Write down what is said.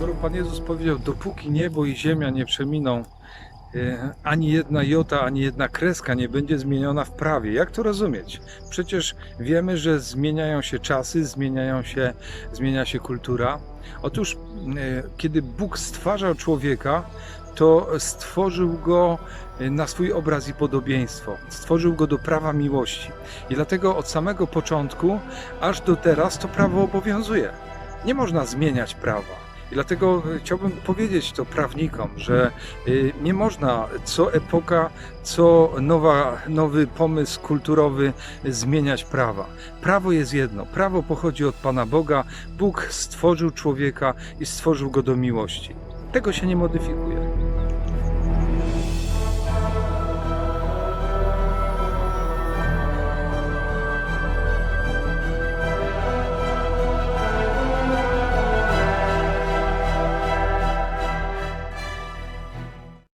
Skoro Pan Jezus powiedział, dopóki niebo i ziemia nie przeminą, e, ani jedna jota, ani jedna kreska nie będzie zmieniona w prawie. Jak to rozumieć? Przecież wiemy, że zmieniają się czasy, zmieniają się, zmienia się kultura. Otóż, e, kiedy Bóg stwarzał człowieka, to stworzył go e, na swój obraz i podobieństwo. Stworzył go do prawa miłości. I dlatego od samego początku aż do teraz to prawo obowiązuje. Nie można zmieniać prawa. I dlatego e, chciałbym powiedzieć to prawnikom, że y, nie można co epoka, co nowa, nowy pomysł kulturowy zmieniać prawa. Prawo jest jedno. Prawo pochodzi od Pana Boga. Bóg stworzył człowieka i stworzył go do miłości. Tego się nie modyfikuje.